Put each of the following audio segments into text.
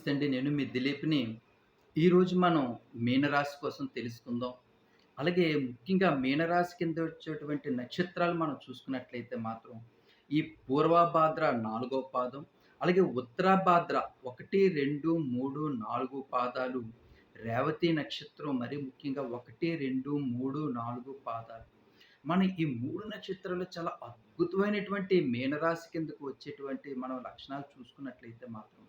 నమస్తే అండి. నేను మీ దిలీప్ని. ఈరోజు మనం మీనరాశి కోసం తెలుసుకుందాం. అలాగే ముఖ్యంగా మీనరాశి కింద వచ్చేటువంటి నక్షత్రాలు మనం చూసుకున్నట్లయితే మాత్రం ఈ పూర్వభాద్ర నాలుగో పాదం అలాగే ఉత్తరాభాద్ర ఒకటి రెండు మూడు నాలుగు పాదాలు రేవతి నక్షత్రం మరి ముఖ్యంగా ఒకటి రెండు మూడు నాలుగు పాదాలు. మన ఈ మూడు నక్షత్రాలు చాలా అద్భుతమైనటువంటి మీనరాశి కిందకు వచ్చేటువంటి మనం లక్షణాలు చూసుకున్నట్లయితే మాత్రం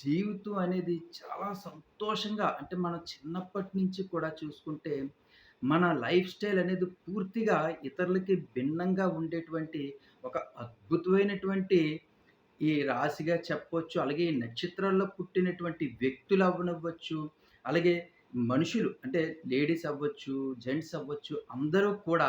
జీవితం అనేది చాలా సంతోషంగా అంటే మనం చిన్నప్పటి నుంచి కూడా చూసుకుంటే మన లైఫ్ స్టైల్ అనేది పూర్తిగా ఇతరులకి భిన్నంగా ఉండేటువంటి ఒక అద్భుతమైనటువంటి ఈ రాశిగా చెప్పవచ్చు అలాగే ఈ నక్షత్రాల్లో పుట్టినటువంటి వ్యక్తులు అవ్వనవ్వచ్చు. అలాగే మనుషులు అంటే లేడీస్ అవ్వచ్చు జెంట్స్ అవ్వచ్చు అందరూ కూడా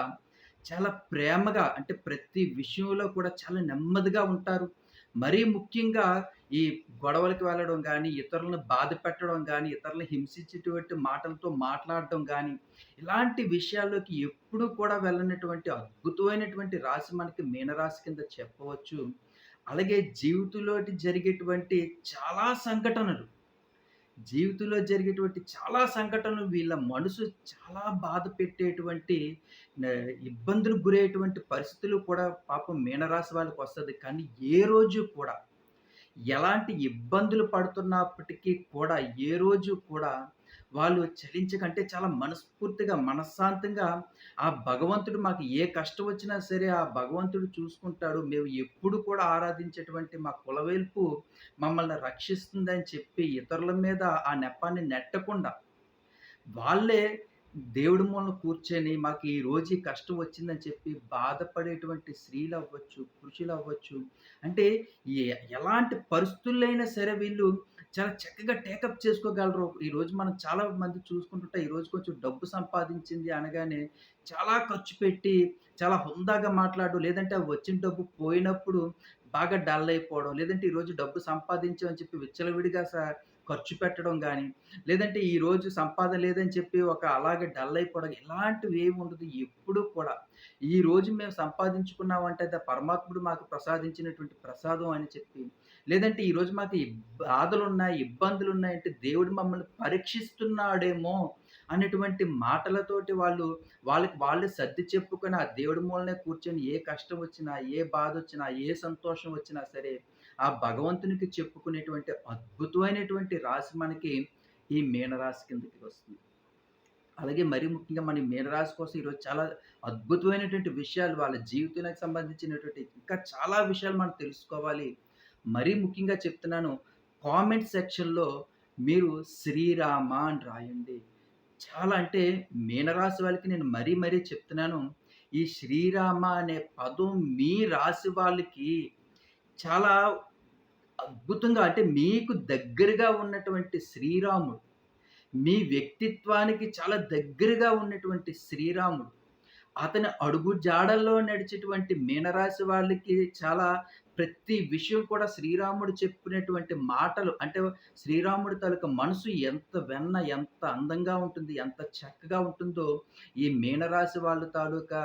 చాలా ప్రేమగా అంటే ప్రతి విషయంలో కూడా చాలా నెమ్మదిగా ఉంటారు. మరీ ముఖ్యంగా ఈ గొడవలకి వెళ్ళడం కానీ ఇతరులను బాధ పెట్టడం కానీ ఇతరులను హింసించేటువంటి మాటలతో మాట్లాడడం కానీ ఇలాంటి విషయాల్లోకి ఎప్పుడూ కూడా వెళ్ళనటువంటి అద్భుతమైనటువంటి రాశి మనకి మీనరాశి కింద చెప్పవచ్చు. అలాగే జీవితంలోటి జరిగేటువంటి చాలా సంఘటనలు, జీవితంలో జరిగేటువంటి చాలా సంఘటనలు వీళ్ళ మనసు చాలా బాధ పెట్టేటువంటి ఇబ్బందులు ఇబ్బందులకు గురయ్యేటువంటి పరిస్థితులు కూడా పాపం మీనరాశి వస్తుంది. కానీ ఏ రోజు కూడా ఎలాంటి ఇబ్బందులు పడుతున్నప్పటికీ కూడా ఏ రోజు కూడా వాళ్ళు చలించకంటే చాలా మనస్ఫూర్తిగా, మనశ్శాంతంగా ఆ భగవంతుడు మాకు ఏ కష్టం వచ్చినా సరే ఆ భగవంతుడు చూసుకుంటాడు. మేము ఎప్పుడు కూడా ఆరాధించేటువంటి మా కులవేల్పు మమ్మల్ని రక్షిస్తుందని చెప్పి ఇతరుల మీద ఆ నెప్పాన్ని నెట్టకుండా వాళ్ళే దేవుడి మూలన కూర్చొని మాకు ఈ రోజు ఈ కష్టం వచ్చిందని చెప్పి బాధపడేటువంటి స్త్రీలు అవ్వచ్చు పురుషులు అవ్వచ్చు అంటే ఎలాంటి పరిస్థితుల్లో సరే వీళ్ళు చాలా చక్కగా టేకప్ చేసుకోగలరు. ఈరోజు మనం చాలా మంది చూసుకుంటుంటే ఈరోజు కొంచెం డబ్బు సంపాదించింది అనగానే చాలా ఖర్చు పెట్టి, చాలా హుందాగా మాట్లాడడం, లేదంటే వచ్చిన డబ్బు పోయినప్పుడు బాగా డల్ అయిపోవడం, లేదంటే ఈరోజు డబ్బు సంపాదించామని చెప్పి విచ్చలవిడిగా సార్ ఖర్చు పెట్టడం కానీ లేదంటే ఈరోజు సంపాదన లేదని చెప్పి ఒక అలాగే డల్ అయిపోవడం ఇలాంటివి ఏమి ఉండదు. ఎప్పుడూ కూడా ఈరోజు మేము సంపాదించుకున్నామంటే పరమాత్ముడు మాకు ప్రసాదించినటువంటి ప్రసాదం అని చెప్పి, లేదంటే ఈరోజు మాకు ఈ ఇబ్బందులు ఉన్నాయంటే దేవుడు మమ్మల్ని పరీక్షిస్తున్నాడేమో అనేటువంటి మాటలతోటి వాళ్ళు వాళ్ళకి వాళ్ళు సర్ది చెప్పుకొని ఆ దేవుడి మూలనే కూర్చొని ఏ కష్టం వచ్చినా, ఏ బాధ వచ్చినా ఏ సంతోషం వచ్చినా సరే ఆ భగవంతునికి చెప్పుకునేటువంటి అద్భుతమైనటువంటి రాశి మనకి ఈ మీనరాశి కిందకి వస్తుంది. అలాగే మరి ముఖ్యంగా మన మీనరాశి కోసం ఈరోజు చాలా అద్భుతమైనటువంటి విషయాలు వాళ్ళ జీవితానికి సంబంధించినటువంటి ఇంకా చాలా విషయాలు మనం తెలుసుకోవాలి. మరీ ముఖ్యంగా చెప్తున్నాను కామెంట్ సెక్షన్‌లో మీరు శ్రీరామ అని రాయండి. చాలా అంటే మీనరాశి వాళ్ళకి నేను మరీ మరీ చెప్తున్నాను. ఈ శ్రీరామ అనే పదం మీ రాశి వాళ్ళకి చాలా అద్భుతంగా అంటే మీకు దగ్గరగా ఉన్నటువంటి శ్రీరాముడు, మీ వ్యక్తిత్వానికి చాలా దగ్గరగా ఉన్నటువంటి శ్రీరాముడు, అతని అడుగు జాడల్లో నడిచేటువంటి మీనరాశి వాళ్ళకి చాలా ప్రతి విషయం కూడా శ్రీరాముడు చెప్పినటువంటి మాటలు అంటే శ్రీరాముడి తాలూకా మనసు ఎంత వెన్న, ఎంత అందంగా ఉంటుంది, ఎంత చక్కగా ఉంటుందో ఈ మీనరాశి వాళ్ళ తాలూకా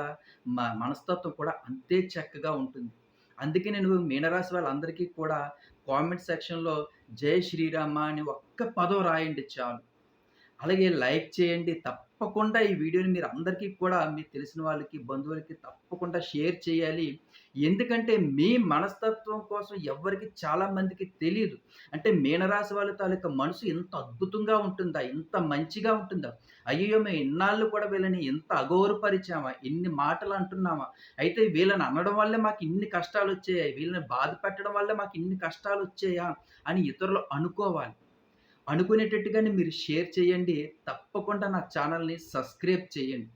మనస్తత్వం కూడా అంతే చక్కగా ఉంటుంది. అందుకే నేను మీనరాశి వాళ్ళందరికీ కూడా కామెంట్ సెక్షన్‌లో జై శ్రీరామ అని ఒక్క పదం రాయండి చాలు. అలాగే లైక్ చేయండి. తప్ప తప్పకుండా ఈ వీడియోని మీరు అందరికీ కూడా మీకు తెలిసిన వాళ్ళకి, బంధువులకి తప్పకుండా షేర్ చేయాలి. ఎందుకంటే మీ మనస్తత్వం కోసం ఎవ్వరికీ చాలా మందికి తెలియదు అంటే మీనరాశి వాళ్ళ తాలూకా మనసు ఇంత అద్భుతంగా ఉంటుందా? ఇంత మంచిగా ఉంటుందా? అయ్యో మేము ఇన్నాళ్ళు కూడా వీళ్ళని ఎంత అగౌరవపరిచామా? ఇన్ని మాటలు అంటున్నామా? అయితే వీళ్ళని అనడం వల్లే మాకు ఇన్ని కష్టాలు వచ్చాయి వీళ్ళని బాధ పెట్టడం వల్లే మాకు ఇన్ని కష్టాలు వచ్చాయా అని ఇతరులు అనుకోవాలి. అనుకునేటట్టుగానే మీరు షేర్ చేయండి. తప్పకుండా నా ఛానల్‌ని సబ్స్క్రైబ్ చేయండి.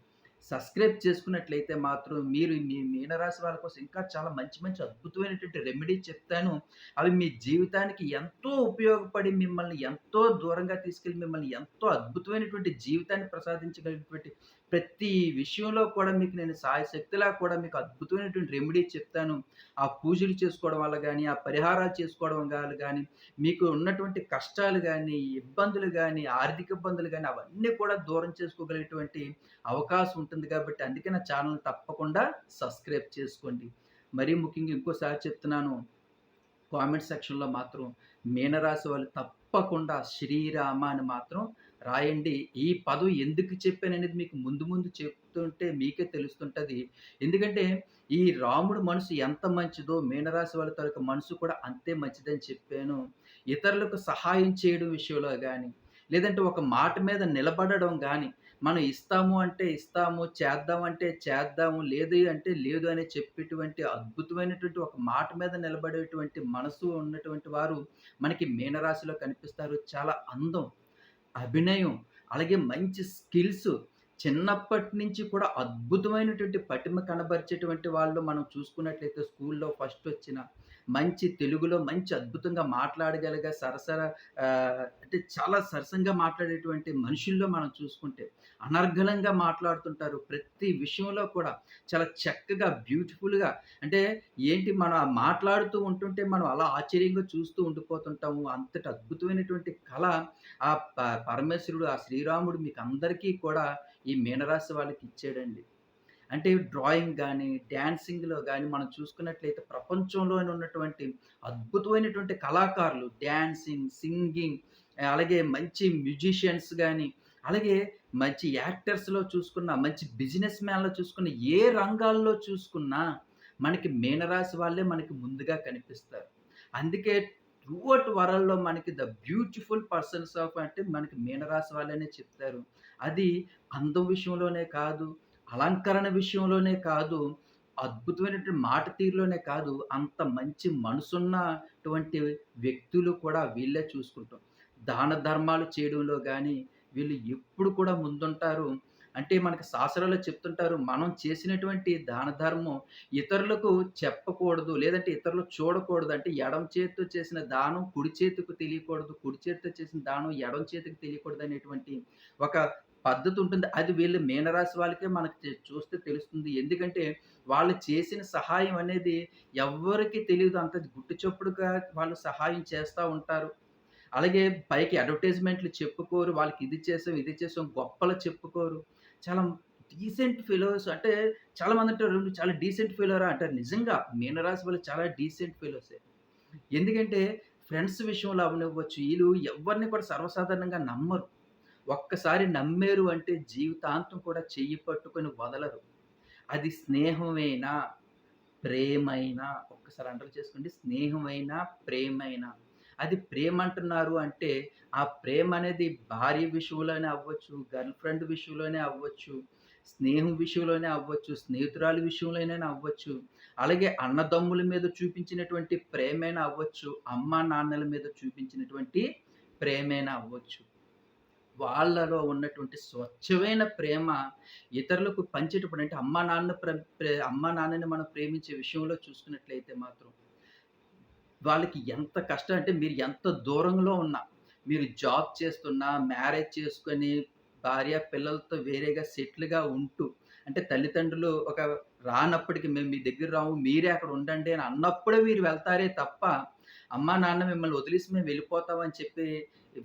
సబ్స్క్రైబ్ చేసుకున్నట్లయితే మాత్రం మీరు మీ మీనరాశి వాళ్ళ కోసం ఇంకా చాలా మంచి మంచి అద్భుతమైనటువంటి రెమెడీస్ చెప్తాను. అవి మీ జీవితానికి ఎంతో ఉపయోగపడి మిమ్మల్ని ఎంతో దూరంగా తీసుకెళ్ళి మిమ్మల్ని ఎంతో అద్భుతమైనటువంటి జీవితాన్ని ప్రసాదించగలిగినటువంటి ప్రతి విషయంలో కూడా మీకు నేను సాయశక్తిలా కూడా మీకు అద్భుతమైనటువంటి రెమెడీ చెప్తాను. ఆ పూజలు చేసుకోవడం వల్ల కానీ ఆ పరిహారాలు చేసుకోవడం వల్ల కానీ మీకు ఉన్నటువంటి కష్టాలు కానీ ఇబ్బందులు కానీ ఆర్థిక ఇబ్బందులు కానీ అవన్నీ కూడా దూరం చేసుకోగలిగేటువంటి అవకాశం ఉంటుంది కాబట్టి అందుకే నా ఛానల్ తప్పకుండా సబ్స్క్రైబ్ చేసుకోండి. మరీ ముఖ్యంగా ఇంకోసారి చెప్తున్నాను. కామెంట్ సెక్షన్‌లో మాత్రం మీనరాశి వాళ్ళు తప్పకుండా శ్రీరామ అని మాత్రం రాయండి. ఈ పదం ఎందుకు చెప్పాననేది మీకు ముందు ముందు చెప్తుంటే మీకే తెలుస్తుంటుంది ఎందుకంటే ఈ రాముడు మనసు ఎంత మంచిదో మీనరాశి వాళ్ళ తాలూకా మనసు కూడా అంతే మంచిదని చెప్పాను. ఇతరులకు సహాయం చేయడం విషయంలో కానీ లేదంటే ఒక మాట మీద నిలబడడం కానీ మనం ఇస్తాము అంటే ఇస్తాము, చేద్దాం అంటే చేద్దాము, లేదు అంటే లేదు అని చెప్పేటువంటి అద్భుతమైనటువంటి ఒక మాట మీద నిలబడేటువంటి మనసు ఉన్నటువంటి వారు మనకి మీనరాశిలో కనిపిస్తారు. చాలా అందం, అభినయం, అలాగే మంచి స్కిల్స్ చిన్నప్పటి నుంచి కూడా అద్భుతమైనటువంటి పటిమ కనబరిచేటువంటి వాళ్ళు మనం చూసుకున్నట్లయితే స్కూల్లో ఫస్ట్ వచ్చిన మంచి తెలుగులో మంచి అద్భుతంగా మాట్లాడగలిగే సరసర అంటే చాలా సరసంగా మాట్లాడేటువంటి మనుషుల్లో మనం చూసుకుంటే, అనర్గళంగా మాట్లాడుతుంటారు. ప్రతి విషయంలో కూడా చాలా చక్కగా, బ్యూటిఫుల్‌గా అంటే ఏంటి మనం మాట్లాడుతూ ఉంటుంటే మనం అలా ఆశ్చర్యంగా చూస్తూ ఉండిపోతుంటాము. అంతటి అద్భుతమైనటువంటి కళ ఆ పరమేశ్వరుడు, ఆ శ్రీరాముడు మీకు అందరికీ కూడా ఈ మీనరాశి వాళ్ళకిచ్చాడండి. అంటే డ్రాయింగ్ కానీ డ్యాన్సింగ్లో కానీ మనం చూసుకున్నట్లయితే ప్రపంచంలోనే ఉన్నటువంటి అద్భుతమైనటువంటి కళాకారులు డ్యాన్సింగ్ సింగింగ్ అలాగే మంచి మ్యూజిషియన్స్ కానీ అలాగే మంచి యాక్టర్స్‌లో చూసుకున్న, మంచి బిజినెస్ మ్యాన్‌లో చూసుకున్న, ఏ రంగాల్లో చూసుకున్నా మనకి మీనరాశి వాళ్ళే మనకి ముందుగా కనిపిస్తారు. అందుకే త్రూఅవుట్ వరల్డ్‌లో మనకి ద బ్యూటిఫుల్ పర్సన్స్ ఆఫ్ అంటే మనకి మీనరాశి వాళ్ళనే చెప్తారు. అది అందం విషయంలోనే కాదు, అలంకరణ విషయంలోనే కాదు, అద్భుతమైనటువంటి మాట తీరులోనే కాదు, అంత మంచి మనసున్నటువంటి వ్యక్తులు కూడా వీళ్ళే చూసుకుంటాం. దాన ధర్మాలు చేయడంలో కానీ వీళ్ళు ఎప్పుడు కూడా ముందుంటారు. అంటే మనకి శాస్త్రాల్లో చెప్తుంటారు, మనం చేసినటువంటి దాన ధర్మం ఇతరులకు చెప్పకూడదు, లేదంటే ఇతరులు చూడకూడదు. అంటే ఎడమ చేతితో చేసిన దానం కుడి చేతికి తెలియకూడదు, కుడి చేతితో చేసిన దానం ఎడమ చేతికి తెలియకూడదనేటువంటి ఒక పద్ధతి ఉంటుంది అది వీళ్ళు మీనరాశి వాళ్ళకే మనకు చూస్తే తెలుస్తుంది. ఎందుకంటే, వాళ్ళు చేసిన సహాయం అనేది ఎవరికి తెలియదు అంత గుట్టు చప్పుడుగా వాళ్ళు సహాయం చేస్తూ ఉంటారు. అలాగే పైకి అడ్వర్టైజ్‌మెంట్‌లు చెప్పుకోరు. వాళ్ళకి ఇది చేసాం, ఇది చేసాం గొప్పలు చెప్పుకోరు. చాలా డీసెంట్ ఫెలోస్ అంటే చాలా మంది అంటారు చాలా డీసెంట్ ఫెలోరా" అంటారు. నిజంగా మీనరాశి వాళ్ళు చాలా డీసెంట్ ఫెలోసే. ఎందుకంటే, ఫ్రెండ్స్ విషయంలో అవ్వనివ్వచ్చు, వీళ్ళు ఎవరిని కూడా సర్వసాధారణంగా నమ్మరు. ఒక్కసారి నమ్మారు అంటే జీవితాంతం కూడా చెయ్యి పట్టుకొని వదలరు. అది స్నేహమైనా, ప్రేమైనా ఒక్కసారి అండర్ చేసుకోండి. స్నేహమైనా, ప్రేమైనా. అది ప్రేమ అంటున్నారు అంటే, ఆ ప్రేమ అనేది భార్య విషయంలోనే అవ్వచ్చు, గర్ల్ ఫ్రెండ్ విషయంలోనే అవ్వచ్చు, స్నేహం విషయంలోనే అవ్వచ్చు, స్నేహితురాలు విషయంలోనే అవ్వచ్చు. అలాగే అన్నదమ్ముల మీద చూపించినటువంటి ప్రేమైనా అవ్వచ్చు, అమ్మానాన్నల మీద చూపించినటువంటి ప్రేమైనా అవ్వచ్చు. వాళ్ళలో ఉన్నటువంటి స్వచ్ఛమైన ప్రేమ ఇతరులకు పంచేటప్పుడు అంటే అమ్మా నాన్న ప్రే అమ్మా నాన్నని మనం ప్రేమించే విషయంలో చూసుకున్నట్లయితే మాత్రం వాళ్ళకి ఎంత కష్టం అంటే మీరు ఎంత దూరంలో ఉన్నా, మీరు జాబ్ చేస్తున్నా, మ్యారేజ్ చేసుకొని భార్య, పిల్లలతో వేరేగా సెటిల్‌గా ఉంటూ, అంటే తల్లిదండ్రులు ఒక రానప్పటికి మేము మీ దగ్గర రాము, మీరే అక్కడ ఉండండి అని అన్నప్పుడే మీరు వెళ్తారే తప్ప, అమ్మా, నాన్న మిమ్మల్ని వదిలేసి మేము వెళ్ళిపోతామని చెప్పి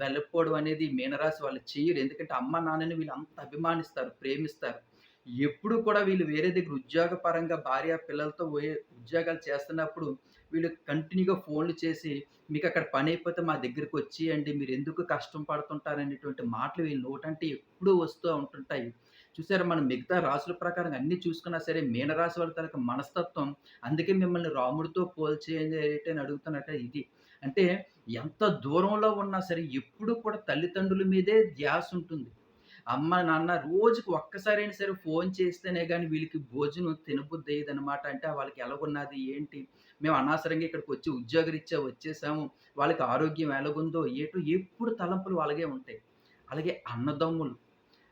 వెళ్ళకపోవడం అనేది మీనరాశి వాళ్ళు చేయరు ఎందుకంటే అమ్మా, నాన్నని వీళ్ళు అంత అభిమానిస్తారు, ప్రేమిస్తారు. ఎప్పుడు కూడా వీళ్ళు వేరే దగ్గర ఉద్యోగపరంగా భార్య, పిల్లలతో ఉద్యోగాలు చేస్తున్నప్పుడు వీళ్ళు కంటిన్యూగా ఫోన్‌లు చేసి, మీకు అక్కడ పని అయిపోతే మా దగ్గరికొచ్చేయండి. మీరెందుకు కష్టం పడుతుంటారనేటువంటి" మాటలు వీళ్ళు నోటంటే ఎప్పుడూ వస్తూ ఉంటుంటాయి. చూసారా మనం మిగతా రాసుల ప్రకారం అన్ని చూసుకున్నా సరే మీనరాశి వాళ్ళ తాలూకా మనస్తత్వం అందుకే మిమ్మల్ని రాముడితో పోల్చేయండి అని ఇది. అంటే ఎంత దూరంలో ఉన్నా సరే ఎప్పుడు కూడా తల్లిదండ్రుల మీదే ధ్యాసుంటుంది. అమ్మ, నాన్న రోజుకి ఒక్కసారైనా సరే ఫోన్ చేస్తేనే కానీ వీళ్ళకి భోజనం తినబుద్దయ్యేదనమాట. అంటే వాళ్ళకి ఎలాగున్నది? ఏంటి? మేము అనవసరంగా ఇక్కడికి వచ్చి ఉద్యోగరీత్యా వచ్చేసాము. వాళ్ళకి ఆరోగ్యం ఎలాగుందో ఏటో ఎప్పుడు తలంపులు అలాగే ఉంటాయి. అలాగే అన్నదమ్ములు,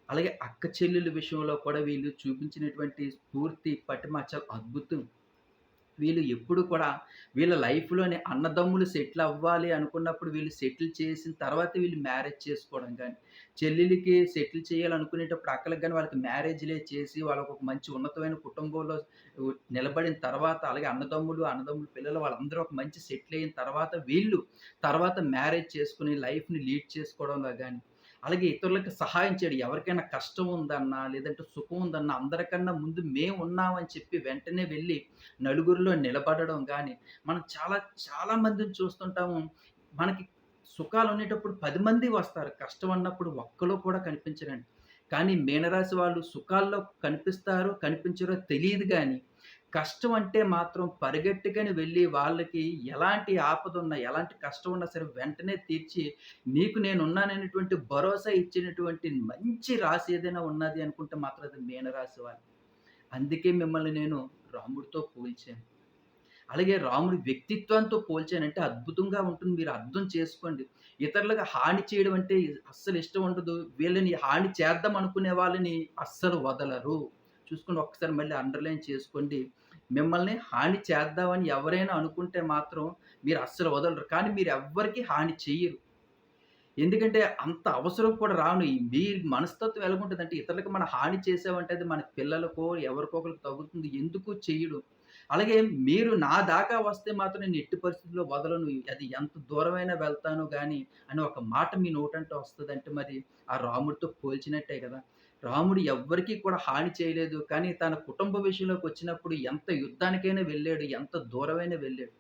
అలాగే అక్క చెల్లెల విషయంలో కూడా వీళ్ళు చూపించినటువంటి స్ఫూర్తి, పటిమ చాలా అద్భుతం. వీళ్ళు ఎప్పుడు కూడా వీళ్ళ లైఫ్‌లోనే అన్నదమ్ములు సెటిల్ అవ్వాలి అనుకున్నప్పుడు వీళ్ళు సెటిల్ చేసిన తర్వాత వీళ్ళు మ్యారేజ్ చేసుకోవడం కానీ చెల్లెలికి సెటిల్ చేయాలనుకునేటప్పుడు అక్కలకి కానీ వాళ్ళకి మ్యారేజ్‌లే చేసి వాళ్ళకు ఒక మంచి ఉన్నతమైన కుటుంబంలో నిలబడిన తర్వాత అలాగే అన్నదమ్ములు, అన్నదమ్ముల పిల్లలు వాళ్ళందరూ ఒక మంచి సెటిల్ అయిన తర్వాత వీళ్ళు తర్వాత మ్యారేజ్ చేసుకుని లైఫ్‌ని లీడ్ చేసుకోవడంలో కానీ అలాగే ఇతరులకి సహాయం చేయడం. ఎవరికైనా కష్టం ఉందన్నా, లేదంటే సుఖం ఉందన్నా అందరికన్నా ముందు మేము ఉన్నామని చెప్పి వెంటనే వెళ్ళి నలుగురిలో నిలబడడం కానీ మనం చాలా చాలా మందిని చూస్తుంటాము. మనకి సుఖాలు ఉండేటప్పుడు పది మంది వస్తారు. కష్టం అన్నప్పుడు ఒక్కలో కూడా కనిపించరండి. కానీ మీనరాశి వాళ్ళు సుఖాల్లో కనిపిస్తారో, కనిపించరో తెలియదు కానీ కష్టం అంటే మాత్రం పరిగెట్టుకొని వెళ్ళి వాళ్ళకి ఎలాంటి ఆపదున్నా, ఎలాంటి కష్టం ఉన్నా సరే వెంటనే తీర్చి, నీకు నేను ఉన్నాననేటువంటి భరోసా ఇచ్చినటువంటి మంచి రాశి ఏదైనా ఉన్నది అనుకుంటే మాత్రం అది మీనరాశి వాళ్ళు. అందుకే మిమ్మల్ని నేను రాముడితో పోల్చాను. అలాగే రాముడి వ్యక్తిత్వంతో పోల్చానంటే అద్భుతంగా ఉంటుంది. మీరు అర్థం చేసుకోండి. ఇతరులకు హాని చేయడం అంటే అస్సలు ఇష్టం ఉండదు. వీళ్ళని హాని చేద్దాం అనుకునే వాళ్ళని అస్సలు వదలరు. చూసుకోండి ఒక్కసారి మళ్ళీ అండర్‌లైన్ చేసుకోండి. మిమ్మల్ని హాని చేద్దామని ఎవరైనా అనుకుంటే మాత్రం మీరు అస్సలు వదలరు. కానీ మీరు ఎవ్వరికి హాని చెయ్యరు. ఎందుకంటే అంత అవసరం కూడా రాను. మీ మనస్తత్వం ఎలాగుంటదంటే ఇతరులకు మనం హాని చేసామంటే అది మన పిల్లలకో, ఎవరికొకరికి తగ్గుతుంది ఎందుకు చేయడం అలాగే మీరు నా దాకా వస్తే మాత్రం నేను ఎట్టి పరిస్థితిలో వదలను. అది ఎంత దూరమైనా వెళ్తాను కానీ అని ఒక మాట మీ నోటంటే వస్తుంది అంటే మరి ఆ రాముడితో పోల్చినట్టే కదా! రాముడు ఎవ్వరికీ కూడా హాని చేయలేదు. కానీ తన కుటుంబ విషయంలోకి వచ్చినప్పుడు ఎంత యుద్ధానికైనా వెళ్ళాడు. ఎంత దూరమైనా వెళ్ళాడు.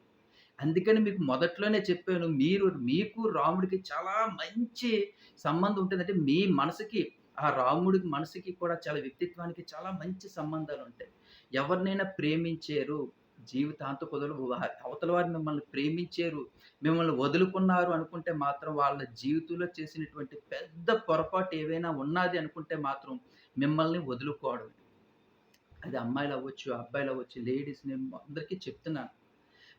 అందుకని మీకు మొదట్లోనే చెప్పాను. మీరు మీకు రాముడికి చాలా మంచి సంబంధం ఉంటుందంటే మీ మనసుకి ఆ రాముడికి మనసుకి కూడా చాలా వ్యక్తిత్వానికి చాలా మంచి సంబంధాలు ఉంటాయి ఎవరినైనా ప్రేమించారు. జీవితాంత కుదరదు. అవతల వారు మిమ్మల్ని ప్రేమించారు. మిమ్మల్ని వదులుకున్నారు అనుకుంటే మాత్రం వాళ్ళ జీవితంలో చేసినటువంటి పెద్ద పొరపాటు ఏవైనా ఉన్నాది అనుకుంటే మాత్రం మిమ్మల్ని వదులుకోవడం. అది అమ్మాయిలు అవ్వచ్చు అబ్బాయిలు అవ్వచ్చు లేడీస్ నేను అందరికీ చెప్తున్నాను.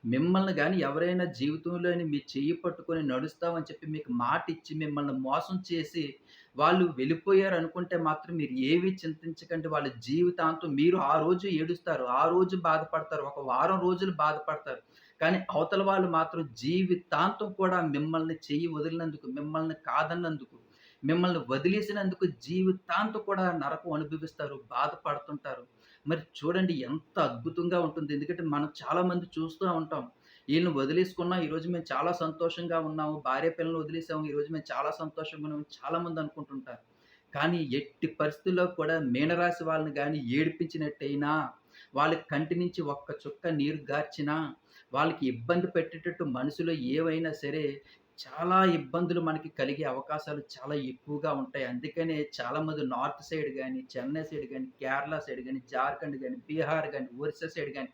మిమ్మల్ని కానీ ఎవరైనా జీవితంలోని మీ చెయ్యి పట్టుకొని నడుస్తామని చెప్పి మీకు మాటిచ్చి మిమ్మల్ని మోసం చేసి వాళ్ళు వెళ్ళిపోయారు అనుకుంటే మాత్రం మీరు ఏవి చింతించకండి. వాళ్ళ జీవితాంతం మీరు ఆ రోజు ఏడుస్తారు. ఆ రోజు బాధపడతారు. ఒక వారం రోజులు బాధపడతారు. కానీ అవతల వాళ్ళు మాత్రం జీవితాంతం కూడా మిమ్మల్ని చెయ్యి వదిలినందుకు, మిమ్మల్ని కాదన్నందుకు, మిమ్మల్ని వదిలేసినందుకు జీవితాంతం కూడా నరకం అనుభవిస్తారు. బాధపడుతుంటారు. మరి చూడండి ఎంత అద్భుతంగా ఉంటుంది. ఎందుకంటే మనం చాలామంది చూస్తూ ఉంటాం. వీళ్ళని వదిలేసుకున్నాం. ఈరోజు మేము చాలా సంతోషంగా ఉన్నాము. భార్య పిల్లల్ని వదిలేసాము. ఈరోజు మేము చాలా సంతోషంగా ఉన్నాము. చాలామంది అనుకుంటుంటారు. కానీ ఎట్టి పరిస్థితుల్లో కూడా మీనరాశి వాళ్ళని కానీ ఏడిపించినట్టయినా, వాళ్ళ కంటి నుంచి ఒక్క చుక్క నీరు గార్చినా, వాళ్ళకి ఇబ్బంది పెట్టేటట్టు మనసులో ఏవైనా సరే చాలా ఇబ్బందులు మనకి కలిగే అవకాశాలు చాలా ఎక్కువగా ఉంటాయి. అందుకనే చాలామంది నార్త్ సైడ్ కానీ చెన్నై సైడ్ కానీ కేరళ సైడ్ కానీ జార్ఖండ్ కానీ బీహార్ కానీ ఒరిస్సా సైడ్ కానీ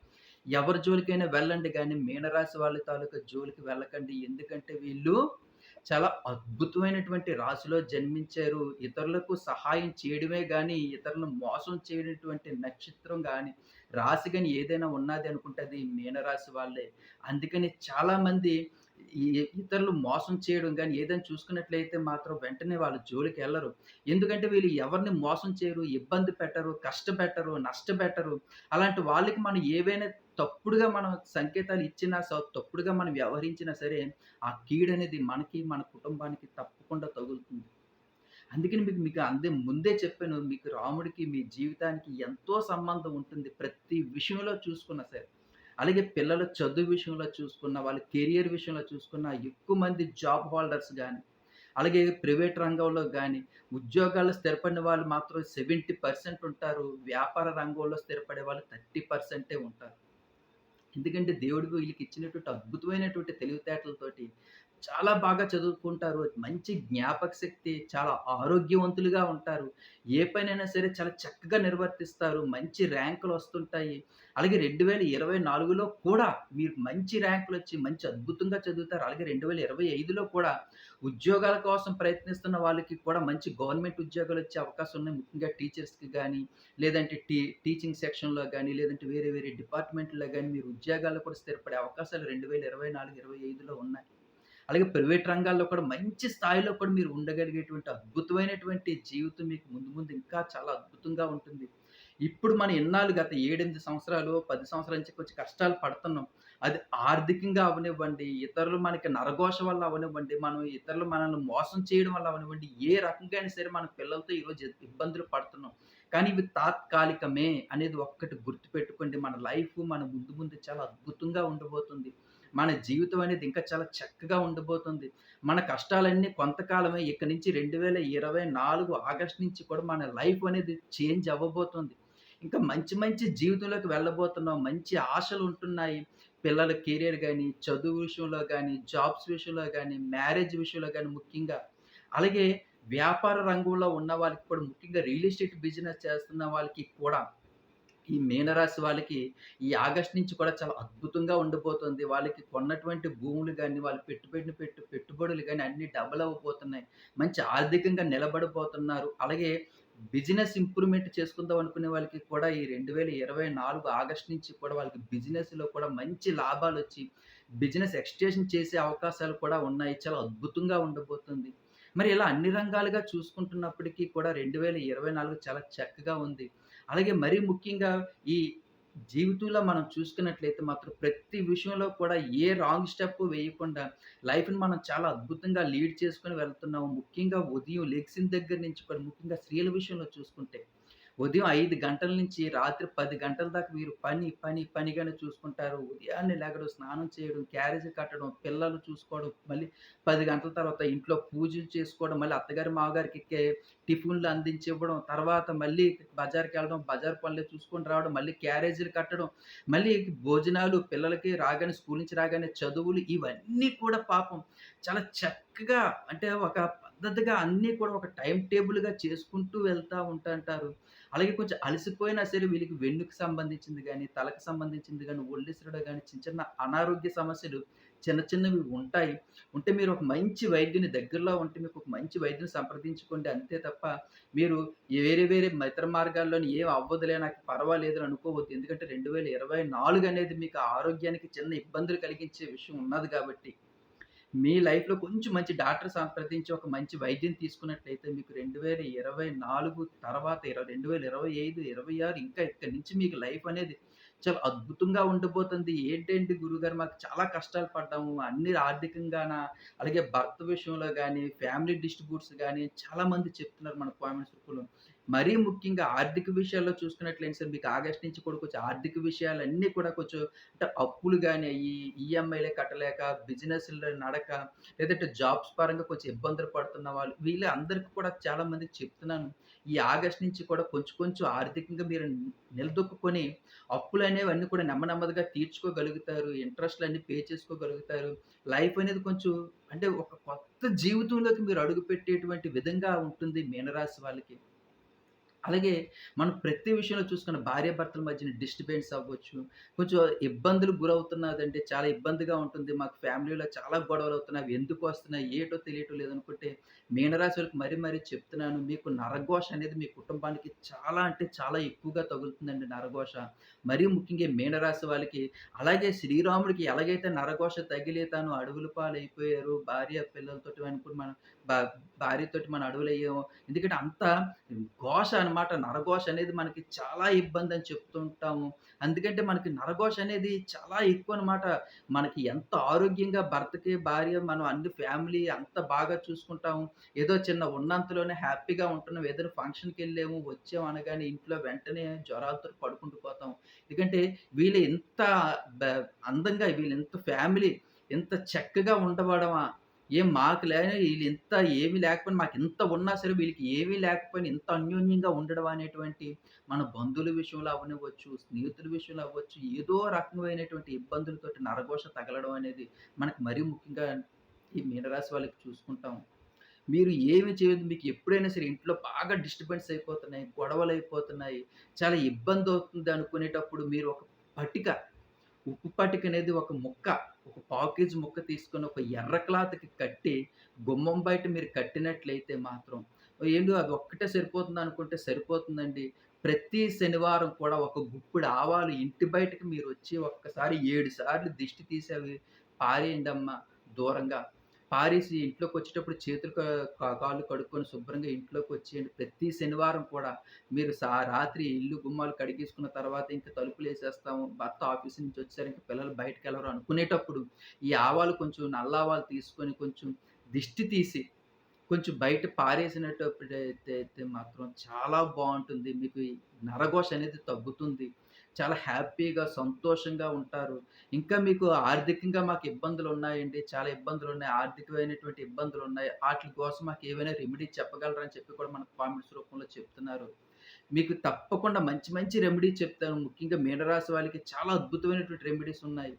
ఎవరి జోలికైనా వెళ్ళండి కానీ మీనరాశి వాళ్ళ తాలూకా జోలికి వెళ్ళకండి. ఎందుకంటే వీళ్ళు చాలా అద్భుతమైనటువంటి రాశిలో జన్మించారు. ఇతరులకు సహాయం చేయడమే కానీ ఇతరులను మోసం చేయనటువంటి నక్షత్రం కానీ రాశి కానీ ఏదైనా ఉన్నది అనుకుంటుంది మీనరాశి వాళ్ళే. అందుకని చాలామంది ఇతరులు మోసం చేయడం కానీ ఏదైనా చూసుకున్నట్లయితే మాత్రం వెంటనే వాళ్ళ వెళ్ళరు ఎందుకంటే వీళ్ళు ఎవరిని మోసం చేయరు, ఇబ్బంది పెట్టరు, కష్టపెట్టరు, నష్టపెట్టరు. అలాంటి వాళ్ళకి మనం ఏవైనా తప్పుడుగా మనం సంకేతాలు ఇచ్చినా సో తప్పుడుగా మనం వ్యవహరించినా సరే, ఆ కీడనేది మనకి, మన కుటుంబానికి తప్పకుండా తగులుతుంది. అందుకని మీకు మీకు అందే ముందే చెప్పాను. మీకు రాముడికి, మీ జీవితానికి ఎంతో సంబంధం ఉంటుంది. ప్రతి విషయంలో చూసుకున్నా సరే. అలాగే పిల్లల చదువు విషయంలో చూసుకున్న వాళ్ళ కెరియర్ విషయంలో చూసుకున్న ఎక్కువ మంది జాబ్ హోల్డర్స్ కానీ అలాగే ప్రైవేట్ రంగంలో కానీ ఉద్యోగాల్లో స్థిరపడిన వాళ్ళు మాత్రం 70% ఉంటారు. వ్యాపార రంగంలో స్థిరపడే వాళ్ళు 30% ఉంటారు. ఎందుకంటే దేవుడు వీళ్ళకి ఇచ్చినటువంటి అద్భుతమైనటువంటి తెలివితేటలతోటి చాలా బాగా చదువుకుంటారు. మంచి జ్ఞాపక శక్తి, చాలా ఆరోగ్యవంతులుగా ఉంటారు. ఏ పనైనా సరే చాలా చక్కగా నిర్వర్తిస్తారు. మంచి ర్యాంకులు వస్తుంటాయి అలాగే 2024లో కూడా మీరు మంచి ర్యాంకులు వచ్చి మంచి అద్భుతంగా చదువుతారు. అలాగే 2025లో కూడా ఉద్యోగాల కోసం ప్రయత్నిస్తున్న వాళ్ళకి కూడా మంచి గవర్నమెంట్ ఉద్యోగాలు వచ్చే అవకాశం ఉన్నాయి. ముఖ్యంగా టీచర్స్‌కి కానీ లేదంటే టీ టీచింగ్ సెక్షన్‌లో కానీ లేదంటే వేరే వేరే డిపార్ట్‌మెంట్‌లో కానీ మీరు ఉద్యోగాల్లో కూడా స్థిరపడే అవకాశాలు 2024, 25లో ఉన్నాయి. అలాగే ప్రైవేట్ రంగాల్లో కూడా మంచి స్థాయిలో కూడా మీరు ఉండగలిగేటువంటి అద్భుతమైనటువంటి జీవితం మీకు ముందు ముందు ఇంకా చాలా అద్భుతంగా ఉంటుంది. ఇప్పుడు మన ఇన్నాళ్ళు గత 7, 8 సంవత్సరాలు, పది సంవత్సరాల నుంచి కొంచెం కష్టాలు పడుతున్నాం. అది ఆర్థికంగా అవనివ్వండి ఇతరులు మనకి నరఘోష వల్ల అవనివ్వండి మనం ఇతరులు మనల్ని మోసం చేయడం వల్ల అవనివ్వండి ఏ రకంగా అయినా సరే మన పిల్లలతో ఈరోజు ఇబ్బందులు పడుతున్నాం. కానీ ఇవి తాత్కాలికమే అనేది ఒక్కటి గుర్తుపెట్టుకోండి. మన లైఫ్ మన ముందు ముందు చాలా అద్భుతంగా ఉండబోతుంది. మన జీవితం అనేది ఇంకా చాలా చక్కగా ఉండబోతుంది. మన కష్టాలన్నీ కొంతకాలమే. ఇక్కడ నుంచి 2024 ఆగస్ట్ నుంచి కూడా మన లైఫ్ అనేది చేంజ్ అవ్వబోతుంది. ఇంకా మంచి మంచి జీవితంలోకి వెళ్ళబోతున్నాం. మంచి ఆశలు ఉంటున్నాయి పిల్లల కెరియర్ కానీ చదువు విషయంలో కానీ జాబ్స్ విషయంలో కానీ మ్యారేజ్ విషయంలో కానీ ముఖ్యంగా. అలాగే వ్యాపార రంగంలో ఉన్న వాళ్ళకి కూడా ముఖ్యంగా రియల్ ఎస్టేట్ బిజినెస్ చేస్తున్న వాళ్ళకి కూడా ఈ మీనరాశి వాళ్ళకి ఈ ఆగస్ట్ నుంచి కూడా చాలా అద్భుతంగా ఉండబోతుంది. వాళ్ళకి కొన్నటువంటి భూములు కానీ వాళ్ళు పెట్టుబడిని పెట్టు పెట్టుబడులు కానీ అన్ని డబుల్ అవ్వబోతున్నాయి. మంచి ఆర్థికంగా నిలబడిపోతున్నారు అలాగే బిజినెస్ ఇంప్రూవ్‌మెంట్ చేసుకుందాం అనుకునే వాళ్ళకి కూడా ఈ 2024 ఆగస్ట్ నుంచి కూడా వాళ్ళకి బిజినెస్‌లో కూడా మంచి లాభాలు వచ్చి బిజినెస్ ఎక్స్టేషన్ చేసే అవకాశాలు కూడా ఉన్నాయి. చాలా అద్భుతంగా ఉండబోతుంది. మరి ఇలా అన్ని రంగాలుగా చూసుకుంటున్నప్పటికీ కూడా 2024 చాలా చక్కగా ఉంది. అలాగే మరీ ముఖ్యంగా ఈ జీవితంలో మనం చూసుకున్నట్లయితే మాత్రం ప్రతి విషయంలో కూడా ఏ రాంగ్ స్టెప్ వేయకుండా లైఫ్‌ని మనం చాలా అద్భుతంగా లీడ్ చేసుకుని వెళ్తున్నాము. ముఖ్యంగా ఉదయం లెగ్సిన్ దగ్గర నుంచి కూడా ముఖ్యంగా స్త్రీల విషయంలో చూసుకుంటే, ఉదయం ఐదు గంటల నుంచి రాత్రి పది గంటల దాకా మీరు పని, పని, పనిగానే చూసుకుంటారు. ఉదయాన్నే లెగడం, స్నానం చేయడం, క్యారేజీ కట్టడం, పిల్లలు చూసుకోవడం, మళ్ళీ పది గంటల తర్వాత ఇంట్లో పూజలు చేసుకోవడం, మళ్ళీ అత్తగారి, మామగారికి టిఫిన్‌లు అందించివ్వడం, తర్వాత మళ్ళీ బజార్కి వెళ్ళడం బజార్ పనులు చూసుకొని రావడం, మళ్ళీ క్యారేజీలు కట్టడం, మళ్ళీ భోజనాలు పిల్లలకి రాగానే స్కూల్ నుంచి రాగానే చదువులు ఇవన్నీ కూడా పాపం చాలా చక్కగా అంటే ఒక పద్ధతిగా అన్నీ కూడా ఒక టైం టేబుల్‌గా చేసుకుంటూ వెళ్తా ఉంటుంటారు. అలాగే కొంచెం అలసిపోయినా సరే వీళ్ళకి వెన్నుకి సంబంధించింది కానీ తలకు సంబంధించింది కానీ ఒళ్ళిసరడం కానీ చిన్న చిన్న అనారోగ్య సమస్యలు చిన్న చిన్నవి ఉంటాయి. ఉంటే మీరు ఒక మంచి వైద్యుని దగ్గరలో ఉంటే మీకు ఒక మంచి వైద్యుని సంప్రదించుకోండి. అంతే తప్ప మీరు వేరే వేరే ఇతర మార్గాల్లోని ఏం అవ్వదులే నాకు పర్వాలేదు అనుకోవద్దు. ఎందుకంటే 2024 అనేది మీకు ఆరోగ్యానికి చిన్న ఇబ్బందులు కలిగించే విషయం ఉన్నది కాబట్టి మీ లైఫ్‌లో కొంచెం మంచి డాక్టర్ సంప్రదించి ఒక మంచి వైద్యం తీసుకున్నట్లయితే మీకు 2024 తర్వాత ఇరవై రెండు వేల ఇరవై ఐదు ఇరవై ఆరు ఇంకా ఇక్కడి నుంచి మీకు లైఫ్ అనేది చాలా అద్భుతంగా ఉండబోతుంది. ఏంటండి గురుగారు మాకు చాలా కష్టాలు పడ్డాము. అన్ని ఆర్థికంగానా, అలాగే భర్త విషయంలో కానీ ఫ్యామిలీ డిస్ట్రిబ్యూట్స్ కానీ చాలామంది చెప్తున్నారు మన కామెంట్స్ రూపంలో. మరీ ముఖ్యంగా ఆర్థిక విషయాల్లో చూసుకున్నట్లయితే సార్ మీకు ఆగస్ట్ నుంచి కూడా కొంచెం ఆర్థిక విషయాలన్నీ కూడా కొంచెం అంటే అప్పులు కానీ అయ్యి, ఈఎంఐలే కట్టలేక, బిజినెస్‌లో నడక, లేదంటే జాబ్స్ పరంగా కొంచెం ఇబ్బందులు పడుతున్న వాళ్ళు వీళ్ళందరికీ కూడా చాలా మందికి చెప్తున్నాను. ఈ ఆగస్ట్ నుంచి కూడా కొంచెం కొంచెం ఆర్థికంగా మీరు నిలదొక్కుకొని అన్నీ కూడా నెమ్మ నెమ్మదిగా తీర్చుకోగలుగుతారు. ఇంట్రెస్ట్‌లన్నీ పే చేసుకోగలుగుతారు. లైఫ్ అనేది కొంచెం అంటే ఒక కొత్త జీవితంలోకి మీరు అడుగుపెట్టేటువంటి విధంగా ఉంటుంది మీనరాశి వాళ్ళకి. అలాగే మనం ప్రతి విషయంలో చూసుకున్న భార్య భర్తల మధ్యన డిస్టర్బెన్స్ అవ్వచ్చు. కొంచెం ఇబ్బందులు గురవుతున్నదంటే చాలా ఇబ్బందిగా ఉంటుంది. మాకు ఫ్యామిలీలో చాలా గొడవలు అవుతున్నాయి ఎందుకు వస్తున్నాయి? ఏటో తెలియటం లేదనుకుంటే మీనరాశి వాళ్ళకి మరీ మరీ చెప్తున్నాను. మీకు నరఘోష అనేది మీ కుటుంబానికి చాలా అంటే చాలా ఎక్కువగా తగులుతుందండి నరఘోష. మరీ ముఖ్యంగా మీనరాశి వాళ్ళకి అలాగే శ్రీరాముడికి ఎలాగైతే నరఘోష తగిలి తాను అడవుల పాలైపోయారు. భార్య పిల్లలతోటి అనుకుని మనం భా భార్యతోటి మనం అడవులయ్యాము. ఎందుకంటే అంత ఘోష అనమాట. నరఘోష అనేది మనకి చాలా ఇబ్బందని చెప్తూ ఉంటాము. ఎందుకంటే మనకి నరఘోష అనేది చాలా ఎక్కువ అనమాట మనకి ఎంత ఆరోగ్యంగా భర్తకి, భార్య మనం అన్ని ఫ్యామిలీ అంత బాగా చూసుకుంటాము. ఏదో చిన్న ఉన్నంతలోనే హ్యాపీగా ఉంటున్నాం. ఏదైనా ఫంక్షన్‌కెళ్ళాము, వచ్చాము అనగానే ఇంట్లో వెంటనే జ్వరాలతో పడుకుంటూ పోతాం. ఎందుకంటే వీళ్ళు ఇంత బ అందంగా వీళ్ళు ఎంత ఫ్యామిలీ ఇంత చక్కగా ఉండబడమా ఏం మాకు లేని వీళ్ళు ఇంత ఏమీ లేకపోయినా మాకు ఇంత ఉన్నా సరే వీళ్ళకి ఏమీ లేకపోయినా ఇంత అన్యోన్యంగా ఉండడం అనేటువంటి మన బంధువుల విషయంలో అవ్వనివ్వచ్చు, స్నేహితుల విషయంలో అవ్వచ్చు, ఏదో రకమైనటువంటి ఇబ్బందులతోటి నరఘోష తగలడం అనేది మనకు మరీ ముఖ్యంగా ఈ మీనరాశి వాళ్ళకి చూసుకుంటాం. మీరు ఏమి చేయదు మీకు ఎప్పుడైనా సరే ఇంట్లో బాగా డిస్టర్బెన్స్ అయిపోతున్నాయి, గొడవలు అయిపోతున్నాయి చాలా ఇబ్బంది అవుతుంది అనుకునేటప్పుడు మీరు ఒక పట్టిక ఉప్పు పట్టిక అనేది ఒక ముక్క, ఒక పాకేజ్ ముక్క తీసుకొని ఒక ఎర్ర క్లాత్‌కి కట్టి, గుమ్మం బయట మీరు కట్టినట్లయితే మాత్రం ఏంటి అది ఒక్కటే సరిపోతుంది అనుకుంటే సరిపోతుందండి. ప్రతి శనివారం కూడా ఒక గుప్పెడు ఆవాలు ఇంటి బయటకి వచ్చి ఒక్కసారి ఏడు సార్లు దిష్టి తీసేవి అవి పారేయండమ్మా దూరంగా. పారేసి ఇంట్లోకి వచ్చేటప్పుడు చేతులు కాళ్ళు కడుక్కొని శుభ్రంగా ఇంట్లోకి వచ్చేయండి ప్రతి శనివారం కూడా మీరు సా రాత్రి ఇల్లు గుమ్మాలు కడిగేసుకున్న తర్వాత ఇంకా తలుపులు వేసేస్తాము భర్త ఆఫీస్ నుంచి వచ్చారు. ఇంకా పిల్లలు బయటికెళ్ళరు అనుకునేటప్పుడు ఈ ఆవాలు కొంచెం నల్లావాలు తీసుకొని కొంచెం దిష్టి తీసి కొంచెం బయట పారేసినట్టు అయితే మాత్రం చాలా బాగుంటుంది మీకు నరఘోష అనేది తగ్గుతుంది. చాలా హ్యాపీగా, సంతోషంగా ఉంటారు. ఇంకా మీకు ఆర్థికంగా మాకు ఇబ్బందులు ఉన్నాయండి చాలా ఇబ్బందులు ఉన్నాయి ఆర్థికమైనటువంటి ఇబ్బందులు ఉన్నాయి వాటి కోసం మాకు ఏమైనా రెమెడీ చెప్పగలరా? అని చెప్పి కూడా మనకు కామెంట్స్ రూపంలో చెప్తున్నారు. మీకు తప్పకుండా మంచి మంచి రెమెడీ చెప్తాను. ముఖ్యంగా మీనరాశి వాళ్ళకి చాలా అద్భుతమైనటువంటి రెమెడీస్ ఉన్నాయి.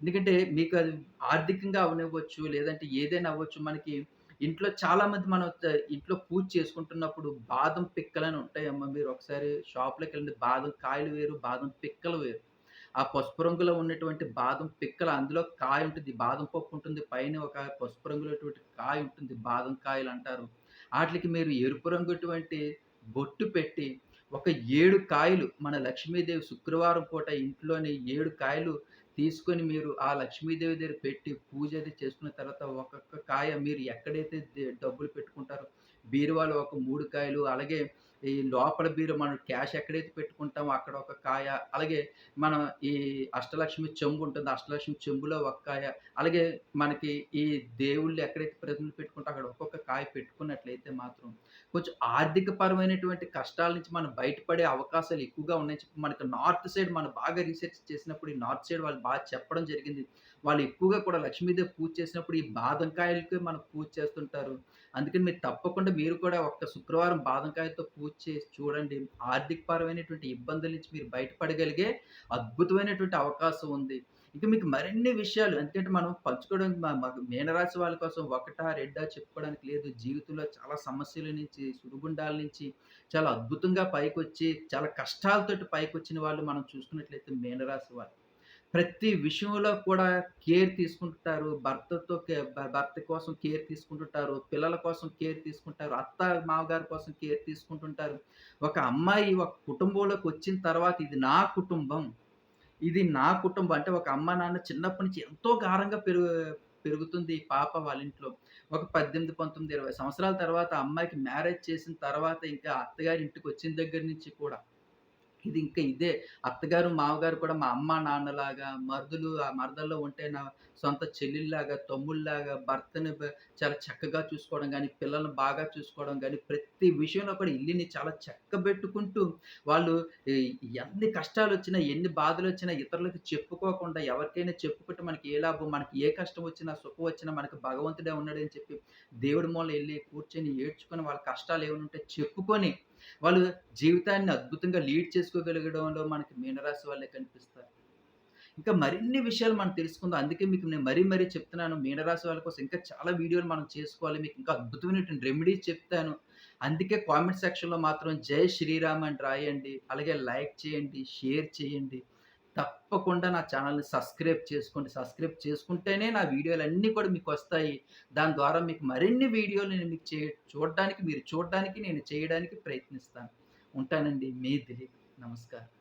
ఎందుకంటే మీకు అది ఆర్థికంగా అవనివ్వచ్చు లేదంటే ఏదైనా అవ్వచ్చు. మనకి ఇంట్లో చాలామంది మనం ఇంట్లో పూజ చేసుకుంటున్నప్పుడు బాదం పిక్కలని ఉంటాయమ్మ. మీరు ఒకసారి షాప్లోకి వెళ్ళండి బాదం కాయలు వేరు, బాదం పిక్కలు వేరు. ఆ పసుపు రంగులో ఉన్నటువంటి బాదం పిక్కలు అందులో కాయ ఉంటుంది. బాదం పప్పు ఉంటుంది. పైన ఒక పసుపు రంగులోటువంటి కాయ ఉంటుంది. బాదం కాయలు అంటారు వాటికి మీరు ఎరుపు రంగుటువంటి బొట్టు పెట్టి, ఒక ఏడు కాయలు మన లక్ష్మీదేవి శుక్రవారం పూట ఇంట్లోని ఏడు కాయలు తీసుకొని మీరు ఆ లక్ష్మీదేవి దగ్గర పెట్టి పూజ అది చేసుకున్న తర్వాత ఒక్కొక్క కాయ మీరు ఎక్కడైతే డబ్బులు పెట్టుకుంటారో బీరువాలో ఒక మూడు కాయలు, అలాగే ఈ లోపల బీరు మనం క్యాష్ ఎక్కడైతే పెట్టుకుంటామో అక్కడ ఒక కాయ, అలాగే మనం ఈ అష్టలక్ష్మి చెంబు ఉంటుంది. అష్టలక్ష్మి చెంబులో ఒక కాయ, అలాగే మనకి ఈ దేవుళ్ళు ఎక్కడైతే ప్రజలు పెట్టుకుంటే అక్కడ ఒక్కొక్క కాయ పెట్టుకున్నట్లయితే మాత్రం కొంచెం ఆర్థిక పరమైనటువంటి కష్టాల నుంచి మనం బయటపడే అవకాశాలు ఎక్కువగా ఉన్నాయని చెప్పి నార్త్ సైడ్ మనం బాగా రీసెర్చ్ చేసినప్పుడు ఈ నార్త్ సైడ్ వాళ్ళు బాగా చెప్పడం జరిగింది. వాళ్ళు ఎక్కువగా కూడా లక్ష్మీదేవి పూజ చేసినప్పుడు ఈ బాదం మనం పూజ చేస్తుంటారు. అందుకని మీరు తప్పకుండా మీరు కూడా ఒక్క శుక్రవారం బాదంకాయతో పూజ చేసి చూడండి. ఆర్థిక పరమైనటువంటి ఇబ్బందుల నుంచి మీరు బయటపడగలిగే అద్భుతమైనటువంటి అవకాశం ఉంది. ఇంకా మీకు మరిన్ని విషయాలు ఎందుకంటే మనం పంచుకోవడం మ మీనరాశి వాళ్ళ కోసం ఒకటా, రెండా చెప్పుకోవడానికి లేదు. జీవితంలో చాలా సమస్యల నుంచి, సుడిగుండాల నుంచి చాలా అద్భుతంగా పైకి వచ్చి చాలా కష్టాలతోటి పైకి వచ్చిన వాళ్ళు మనం చూసుకున్నట్లయితే మీనరాశి వాళ్ళు. ప్రతి విషయంలో కూడా కేర్ తీసుకుంటుంటారు భర్తతో కే భర్త కోసం కేర్ తీసుకుంటుంటారు. పిల్లల కోసం కేర్ తీసుకుంటారు. అత్త, మామగారి కోసం కేర్ తీసుకుంటుంటారు. ఒక అమ్మాయి ఒక కుటుంబంలోకి వచ్చిన తర్వాత ఇది నా కుటుంబం. ఇది నా కుటుంబం. అంటే ఒక అమ్మ, నాన్న చిన్నప్పటి నుంచి ఎంతో గారంగా పెరుగు పెరుగుతుంది పాప వాళ్ళ ఇంట్లో. ఒక 18, 19, 20 సంవత్సరాల తర్వాత అమ్మాయికి మ్యారేజ్ చేసిన తర్వాత ఇంకా అత్తగారి ఇంటికి వచ్చిన దగ్గర నుంచి కూడా ఇది ఇంకా ఇదే. అత్తగారు, మామగారు కూడా మా అమ్మ, నాన్నలాగా, మరుదులు ఆ మరదల్లో ఉంటే నా సొంత చెల్లెల్లాగా, తమ్ముళ్ళలాగా, భర్తని చాలా చక్కగా చూసుకోవడం కానీ పిల్లల్ని బాగా చూసుకోవడం కానీ ప్రతి విషయంలో కూడా ఇల్లుని చాలా చక్కబెట్టుకుంటూ వాళ్ళు ఎన్ని కష్టాలు వచ్చినా ఎన్ని బాధలు వచ్చినా ఇతరులకు చెప్పుకోకుండా ఎవరికైనా చెప్పుకుంటే మనకి ఏ లాభం? మనకి ఏ కష్టం వచ్చినా, సుఖం వచ్చినా మనకు భగవంతుడే ఉన్నాడని చెప్పి దేవుడి మూల వెళ్ళి కూర్చొని ఏడ్చుకొని వాళ్ళ కష్టాలు ఏమైనా ఉంటే చెప్పుకొని వాళ్ళు జీవితాన్ని అద్భుతంగా లీడ్ చేసుకోగలగడంలో మనకి మీనరాశి వాళ్ళే కనిపిస్తారు. ఇంకా మరిన్ని విషయాలు మనం తెలుసుకుందాం. అందుకే మీకు నేను మరీ మరీ చెప్తున్నాను. మీనరాశి వాళ్ళ కోసం ఇంకా చాలా వీడియోలు మనం చేసుకోవాలి. మీకు ఇంకా అద్భుతమైనటువంటి రెమెడీస్ చెప్తాను. అందుకే కామెంట్ సెక్షన్‌లో మాత్రం జై శ్రీరామ్ అని రాయండి. అలాగే లైక్ చేయండి, షేర్ చేయండి. తప్పకుండా నా ఛానల్ని సబ్స్క్రైబ్ చేసుకోండి. సబ్స్క్రైబ్ చేసుకుంటేనే నా వీడియోలు అన్నీ కూడా మీకు వస్తాయి దాని ద్వారా మీకు మరిన్ని వీడియోలు నేను మీకు చే చూడడానికి, మీరు చూడడానికి, నేను చేయడానికి ప్రయత్నిస్తాను. ఉంటానండి. మీ దిలీప్. నమస్కారం.